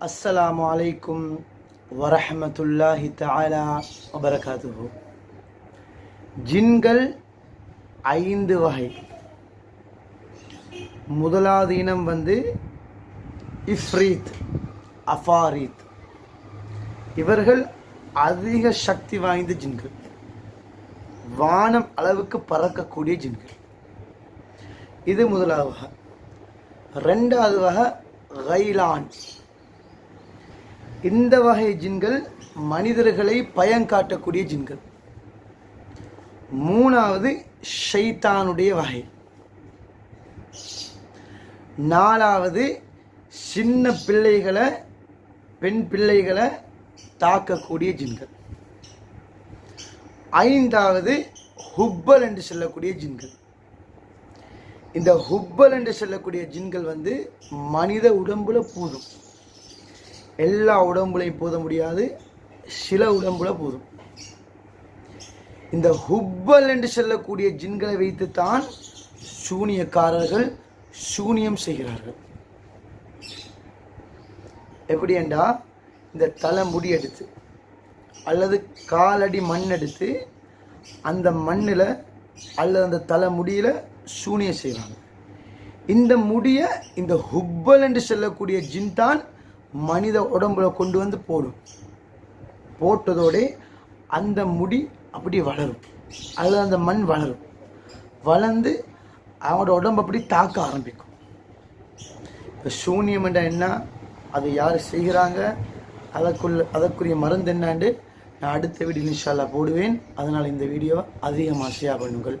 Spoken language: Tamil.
அஸ்ஸலாமு அலைக்கும் வரஹமத்துல்லாஹி தாலா வபரகாத்துஹு. ஜின்கள் ஐந்து வகை. முதலாவது இனம் வந்து இஃப்ரீத் அஃபாரீத். இவர்கள் அதிக சக்தி வாய்ந்த ஜின்கள். வானம் அளவுக்கு பறக்கக்கூடிய ஜின்கள். இது முதலாவது வகை. ரெண்டாவது வகை கைலான். இந்த வகை ஜின்கள் மனிதர்களை பயங்காட்டக்கூடிய ஜின்கள். மூணாவது ஷைத்தானுடைய வகை. நாலாவது சின்ன பிள்ளைகளை பெண் பிள்ளைகளை தாக்கக்கூடிய ஜின்கள். ஐந்தாவது ஹுப்பல் என்று சொல்லக்கூடிய ஜின்கள். இந்த ஹுப்பல் என்று சொல்லக்கூடிய ஜின்கள் வந்து மனித உடம்புல பூதும். எல்லா உடம்புலையும் போத முடியாது. சில உடம்புல போதும். இந்த ஹுப்பல் என்று சொல்லக்கூடிய ஜின்களை வைத்துத்தான் சூனியக்காரர்கள் சூனியம் செய்கிறார்கள். எப்படி என்றா இந்த தலைமுடி எடுத்து அல்லது காலடி மண் எடுத்து அந்த மண்ணில் அல்லது அந்த தலைமுடியில் சூனியம் செய்வாங்க இந்த முடியை இந்த ஹுப்பல் என்று சொல்லக்கூடிய ஜின் தான் மனித உடம்புல கொண்டு வந்து போடும். போட்டதோட அந்த முடி அப்படி வளரும். அதில் அந்த மண் வளரும். வளர்ந்து அவனோட உடம்பு அப்படி தாக்க ஆரம்பிக்கும். இப்போ சூன்யம் என்ன? அதை யார் செய்கிறாங்க? அதற்குள்ள அதற்குரிய மருந்து என்னாண்டு? நான் அடுத்த வீடியோ இன்ஷால்லா போடுவேன். அதனால் இந்த வீடியோவை அதிகமாக ஷேர் பண்ணுங்கள்.